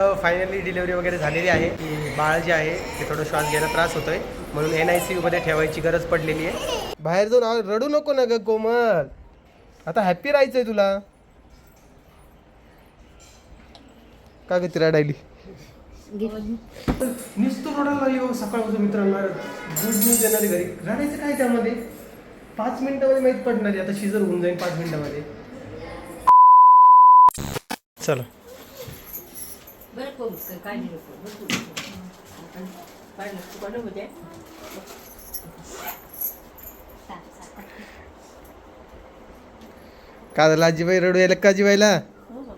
Finally delivery वगैरे झालेली आहे. की बाळ जे आहे ते थोडं श्वास घ्यायला त्रास होतोय. म्हणून एन आय सी यूमध्ये ठेवायची गरज पडलेली आहे. बाहेर जाऊन रडू नको ना ग कोमल. आता हॅप्पी राहायचंय तुला. का ग ती रडायली? नुसतं रडायला बाबा सकाळपासून मित्रांना. गुड न्यूज येणार घरी. रडायचं काय त्यामध्ये? पाच मिनिटामध्ये माहीत पडणार आता शिजर होऊन जाईल पाच मिनिटामध्ये. चला. बरं करू काळजी नको बरं करू आपण काढलं तुकडं होते का झालं आजीबाई रडू यायला का आजीबाईला? हो हो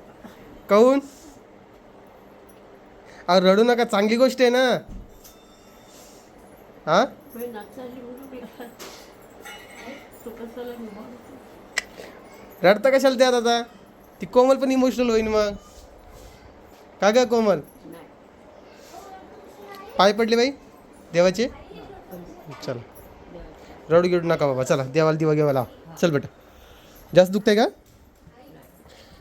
काऊन? अहो रडू नका चांगली गोष्ट आहे ना. हा? रडता कशाला त्यात आता? ती कोमल पण इमोशनल होईन मग. का ग कोमल? पाय पडले बाई देवाचे? चल. रडू गिडू नका बाबा चला देवाला दिवा घेवाला चल बेटा. जास्त दुखतंय का?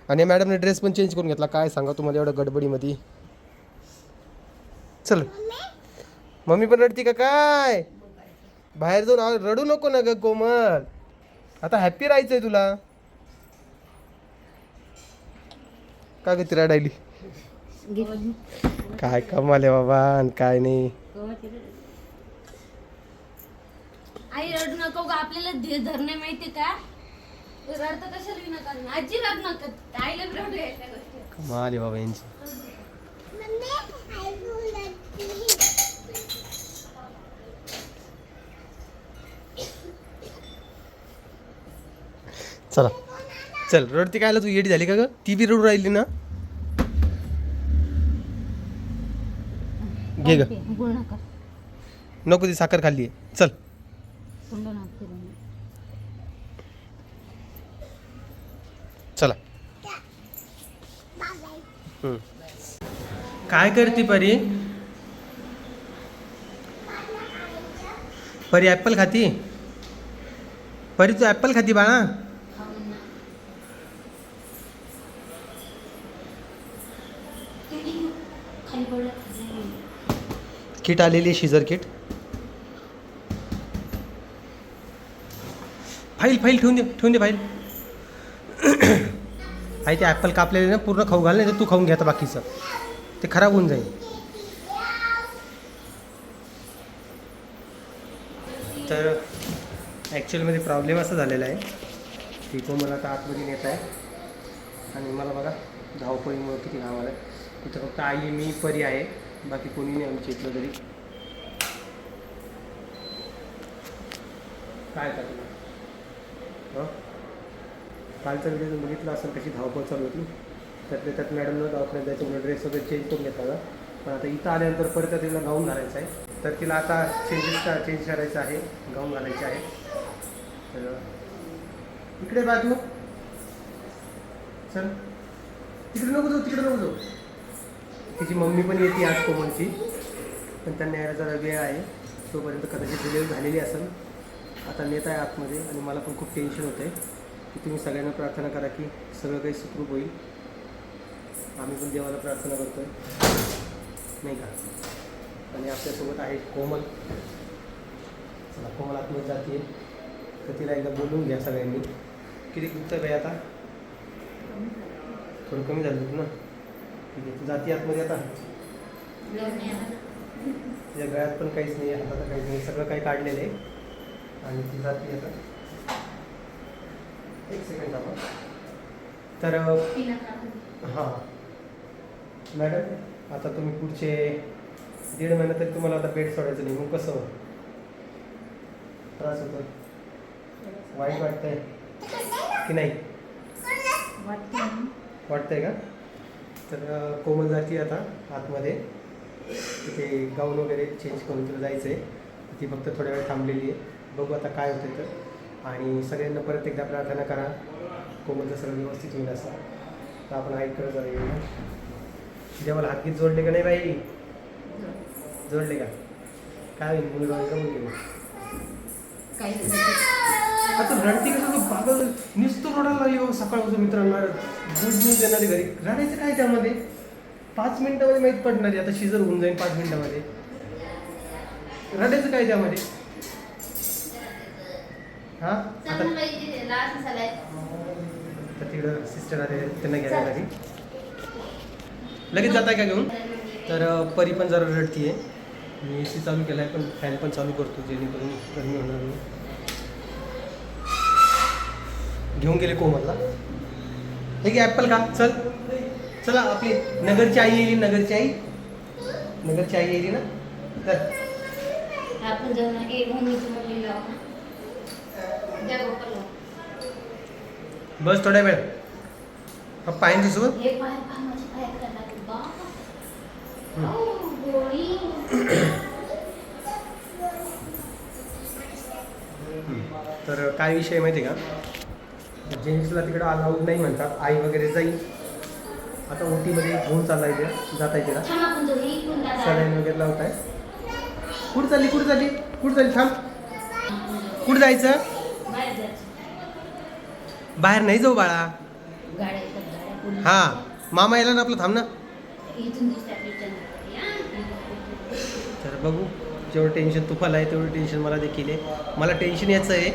आणि मॅडमने ड्रेस पण चेंज करून घेतला. काय सांगा तुम्हाला एवढं गडबडीमध्ये? चल. मम्मी पण रडती का काय? बाहेर जाऊन रडू नको ना ग कोमल. आता हॅप्पी राहायचंय तुला. का ग ती रडायली? काय कमाल बाबा आणि काय नाही. आई रडू नको का आपल्याला धीर धरणे माहिती का? रडतं कशाला विनाकारण आजी रडू नका आईला रडू कमाल बाबा यांची. चला. चल रडती कायला तू? येडी झाली का ग? ती बी रडू राहिली ना? घे ग. गुळ नका नको ती साखर खाल्ली आहे. चल. नका. चला. हम्म. काय करते परी? परी ॲपल खाती? परी तू ॲपल खाती बाळा? खाली पडलं. किट आलेली आहे शिजर किट. फाईल फाईल ठेवून दे ठेवून दे फाईल. आहे ते ॲपल कापलेले ना पूर्ण खाऊ घाल नाही तर तू खाऊन घ्या बाकीचं. ते खराब होऊन जाईल. तर ॲक्च्युअलमध्ये प्रॉब्लेम असा झालेला आहे की तो मला आता आतमध्ये नेत आहे. आणि मला बघा धावपळीमुळे किती घाम आला तिथं फक्त आई मी परी आहे. बाकी कोणी नाही आमच्या इथलं तरी. काय का तुला हां? कालचा व्हिडिओ बघितला असेल कशी धावपळ चालू होती. त्यातल्या त्यात मॅडमनं दवाखान्यात जायचं म्हणून ड्रेस वगैरे चेंज करून घेतला पण आता इथं आल्यानंतर परत तिला गाऊन घालायचं आहे. तर तिला आता चेंजेस का चेंज करायचं आहे गाऊन घालायचे आहे. तर इकडे बाजू. चल. तिकडे नको जाऊ तिकडे नको जाऊ. तिची मम्मी पण येते आज कोमलची. पण त्यांना यायला जरा वेळ आहे. तोपर्यंत कदाचित डिलिव्हरी झालेली असेल. आता नेत आहे आतमध्ये आणि मला पण खूप टेन्शन होतं आहे की तुम्ही सगळ्यांना प्रार्थना करा की सगळं काही सुखरूप होईल. आम्ही पण देवाला प्रार्थना करतो आहे नाही का? आणि आपल्यासोबत आहे कोमल. चला कोमल आतमध्ये जाते. तर तिला एकदा बोलून घ्या सगळ्यांनी. किती दुखतं बाई आता? थोडं कमी झालं होतं ना? ठीक आहे तू जाती आतमध्ये आता तिच्या गळ्यात पण काहीच नाही आहे हातात काहीच नाही. सगळं काही काढलेलं आहे. आणि ती जाती आता एक सेकंड थांबा. तर हां. मॅडम आता तुम्ही पुढचे दीड महिना तरी तुम्हाला आता बेड सोडायचं नाही. मग कसं? त्रास होतो वाईट वाटतंय? की नाही? वाटतंय का? तर कोमल जाती आता आतमध्ये. तिथे गाऊन वगैरे चेंज करून तिला जायचं आहे ती फक्त थोड्या वेळ थांबलेली आहे. बघू आता काय होतं तर. आणि सगळ्यांना परत एकदा प्रार्थना करा. कोमलचं सगळं व्यवस्थित होईल असं. तर आपण ऐकत जरा येऊया देवाला हात गीत जोडले का नाही बाई? जोडले का? काय होईल? मुलगा मुलगी? काही आता रडती कसं तू पागल? नुसतं रडायला लागली बाबा सकाळपासून मित्रांना. गुड न्यूज येणारी घरी. रडायचं काय त्यामध्ये? पाच मिनिटामध्ये माहीत पडणार. आहे आता शिजर होऊन जाईल पाच मिनिटामध्ये. रडायचं काय त्यामध्ये? हा? आता तिकडं सिस्टर आले त्यांना घ्यायला लागेल. लगेच जाताय का घेऊन? तर परी पण जरा रडतीये. मी ए सी चालू केला आहे पण फॅन पण चालू करतो जेणेकरून गरमी होणार नाही. घेऊन गेले कोमलला हे घे ॲपल का चल चला आपली नगरची आई येईल नगरची आई नगरची आई येईल ना तर आपण जाऊन एक मम्मीची मम्मी लावू द्या गोपाल लावू. बस थोड्या वेळ हे पाय पाय माझे पाय करायला लागले. बाबा. हम्म. अहो, गोळी. तर काय विषय माहिती आहे का जेंट्सला तिकडं अलाउड नाही म्हणतात. आई वगैरे जाईल. आता ओटीमध्ये घेऊन चाललाय त्या जात आहे तिला. सलाईन वगैरे लावताय. कुठं चालली कुठं चालली? कुठं चालली? थांब. कुठं जायचं? बाहेर नाही जाऊ बाळा. हा. मामा यायला ना आपलं थांब ना. तर बघू जेवढं टेन्शन तुम्हाला आहे तेवढं टेन्शन मला देखील आहे. मला टेन्शन याचं आहे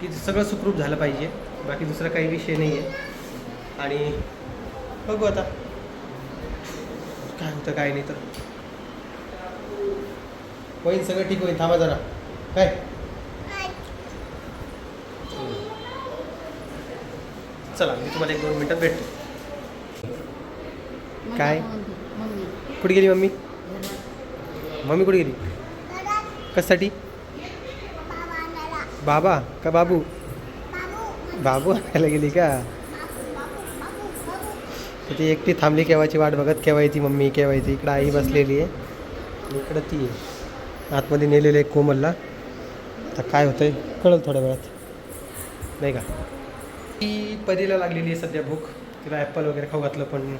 की सगळं सुखरूप झालं पाहिजे. बाकी दुसरा काही विषय नाही आहे. आणि बघू आता. काय होतं काय नाही तर. होईल सगळं ठीक होईल. थांबा जरा. काय? चला मी तुम्हाला एक दोन मिनटात भेटतो. काय? मम्मी कुठे गेली मम्मी? मम्मी कुठे गेली? कशासाठी? बाबा? का बाबू? बाबू आणायला गेली का? तर ती एकटी थांबली केव्हाची वाट बघत केव्हा ती मम्मी केव्हा येते इकडं आई बसलेली आहे. इकडं ती आहे. आतमध्ये नेलेली आहे कोमलला. आता काय होतं आहे कळलं थोड्या वेळात. नाही का? ती परीला लागलेली आहे सध्या भूक. तिला ॲपल वगैरे खाऊ घातलं पण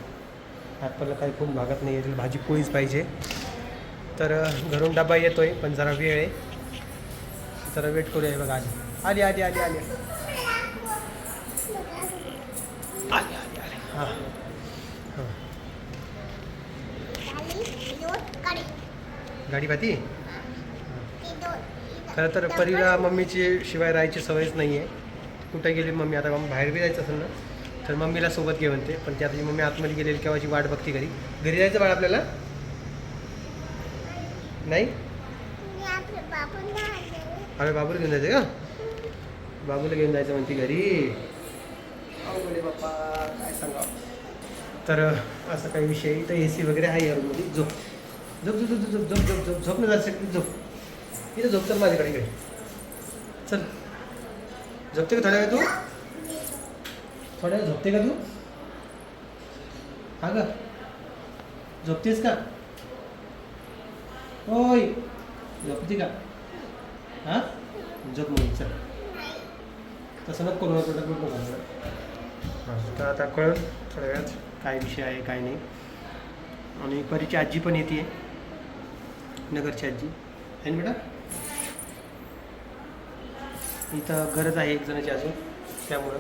ॲपलला काही खूप भागत नाही आहे. तिला भाजी पोळीच पाहिजे. तर घरून डबा येतो आहे पण जरा वेळ आहे. जरा वेट करूया बघा आधी. आली आली आली आली आली आली आली हां. हां गाडी पाहती खरं तर परीला मम्मीची शिवाय राहायची सवयच नाही आहे कुठे गेली मम्मी? आता बाहेर बी जायचं असेल ना तर मम्मीला सोबत घेऊन ते पण त्याची मम्मी आतमध्ये गेलेली केव्हाची वाट बघते घरी? घरी जायचं बाळ आपल्याला? नाही? अरे बाबूला घेऊन जायचं का? बाबूला घेऊन जायचं म्हणते घरी. बाप्पा. काय सांगा तर असं काही विषय इथं ए सी वगैरे आहे या रूममध्ये झोप. झोप झोप झोप झोप झोप झोप झोप. झोप ना झोप. इथं झोप चल माझ्याकडे इकडे चल. झोपते का थोड्या वेळ तू? थोड्या वेळ झोपते का तू? हा का झोपतेस का? होय झोपते का? हां? झोप मग चल. तसं नको करू नको नको हां तर आता कळ थोड्या वेळात. काय विषय आहे काय नाही. आणि परीची आजी पण येते. नगरची आजी. आहे ना बेटा? इथं गरज आहे एक जणाची अजून त्यामुळं.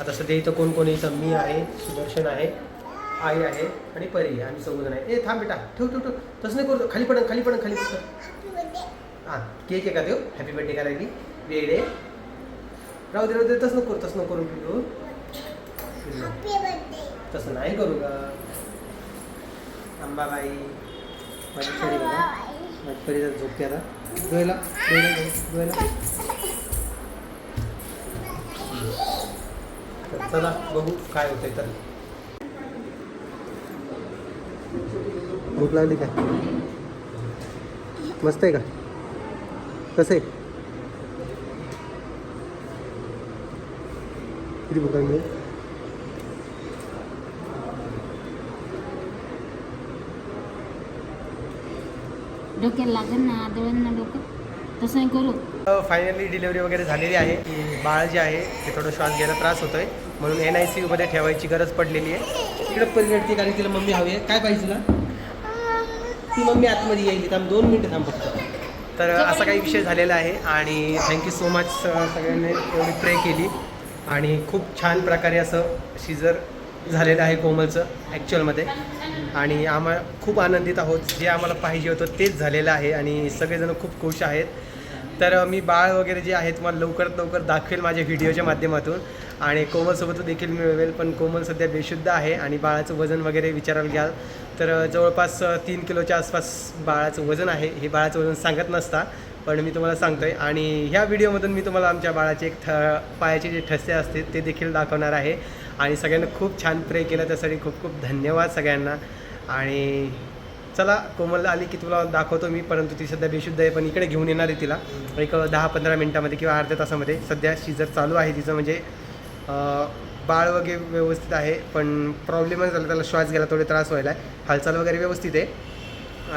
आता सध्या इथं कोण कोण आहे? इथं मी आहे सुदर्शन आहे आई आहे आणि परी आहे. आम्ही चौघजण आहे. ए थांब बेटा. ठेव ठेव ठेव. तसं नाही करू खाली पडन खाली पडन खाली पडन. हां केक आहे का देऊ. हॅपी बर्थडे करायली वेळ आहे. राहू दे राहू दे. तसं नको करू तसं नको करू. तसं नाही करू का? अंबाबाई माझी परी बघा माझी परी जरा झोपते आता तर चला बघू काय होतंय तर. भूक लागली का? मस्त आहे का? कसं आहे? किती भूक लागली? डोक्याला लागेल ना आदळण ना डोकं. तसं करू. फायनली डिलिव्हरी वगैरे झालेली आहे. की बाळ जे आहे ते थोडं श्वास घ्यायला त्रास होतोय. म्हणून एन आय सी यूमध्ये ठेवायची गरज पडलेली आहे. तिकडे परिणती कारण तिला मम्मी हवी आहे. काय पाहिजे तुला? ती मम्मी आतमध्ये येईल. थांब दोन मिनटं थांब फक्त. तर असा काही विषय झालेला आहे आणि थँक्यू सो मच सगळ्यांनी एवढी प्रे केली. आणि खूप छान प्रकारे असं शिजर झालेलं आहे कोमलचं ॲक्च्युअलमध्ये आणि आम्हा खूप आनंदित आहोत. जे आम्हाला पाहिजे होतं तेच झालेलं आहे आणि सगळेजण खूप खुश आहेत. तर मी बाळ वगैरे जे आहे तुम्हाला लवकरात लवकर दाखवेल माझ्या व्हिडिओच्या माध्यमातून. आणि कोमलसोबत देखील मिळवेल पण कोमल सध्या बेशुद्ध आहे आणि बाळाचं वजन वगैरे विचारायला घ्याल. तर जवळपास तीन किलोच्या आसपास बाळाचं वजन आहे. हे बाळाचं वजन सांगत नसता पण मी तुम्हाला सांगतो आहे आणि ह्या व्हिडिओमधून मी तुम्हाला आमच्या बाळाचे एक थ पायाचे जे ठसे असतील ते देखील दाखवणार आहे. आणि सगळ्यांना खूप छान प्रे केलं त्यासाठी खूप खूप धन्यवाद सगळ्यांना. आणि चला कोमल आली की तुला दाखवतो मी परंतु ती सध्या बेशुद्ध आहे पण इकडे घेऊन येणार आहे तिला. एक दहा पंधरा मिनटामध्ये किंवा अर्ध्या तासामध्ये. सध्या शिजर चालू आहे तिचं म्हणजे बाळ वगैरे व्यवस्थित आहे पण प्रॉब्लेमच झाला त्याला श्वास घ्यायला थोडे त्रास व्हायला आहे. हालचाल वगैरे व्यवस्थित आहे.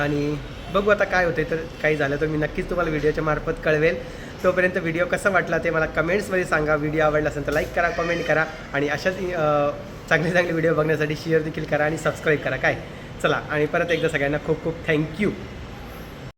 आणि बघू आता काय होते तर काही झालं तर मी नक्कीच तुम्हाला व्हिडिओच्या मार्फत कळवेल. तोपर्यंत व्हिडिओ कसा वाटला ते मला कमेंट्समध्ये सांगा. व्हिडिओ आवडला असेल तर लाईक करा कमेंट करा आणि अशाच चांगले चांगले व्हिडिओ बघण्यासाठी शेअर देखील करा आणि सबस्क्राईब करा. काय? चला आणि परत एकदा सगळ्यांना खूप खूप थँक्यू